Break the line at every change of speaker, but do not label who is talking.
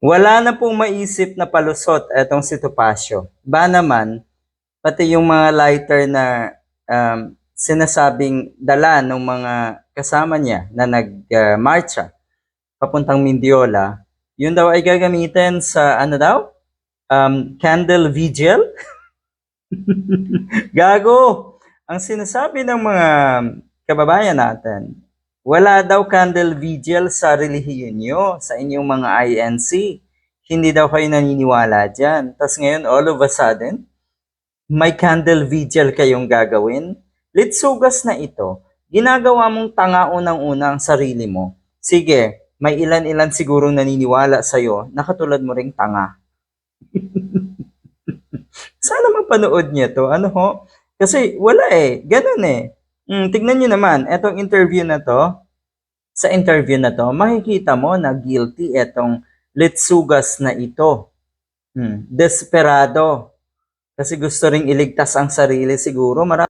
Wala na pong maisip na palusot etong si Topacio. Ba naman, pati yung mga lighter na um, sinasabing dala ng mga kasama niya na nag-marcha papuntang Mindiola, yun daw ay gagamitin sa ano daw? Um, candle vigil? Gago! Ang sinasabi ng mga kababayan natin, wala daw candle vigil sa relihiyon nyo, sa inyong mga INC. Hindi daw kayo naniniwala dyan. Tapos ngayon, all of a sudden, may candle vigil kayong gagawin. Litsugas na ito, ginagawa mong tanga unang-una ang sarili mo. Sige, may ilan-ilan sigurong naniniwala sa'yo na katulad mo ring tanga. Sana mapanood niya to. Ano ho? Kasi wala eh. Ganun eh. Mm, tignan niyo naman, etong interview na to, sa interview na to, makikita mo na guilty etong litsugas na ito. Hmm, desperado. Kasi gusto ring iligtas ang sarili siguro. Marami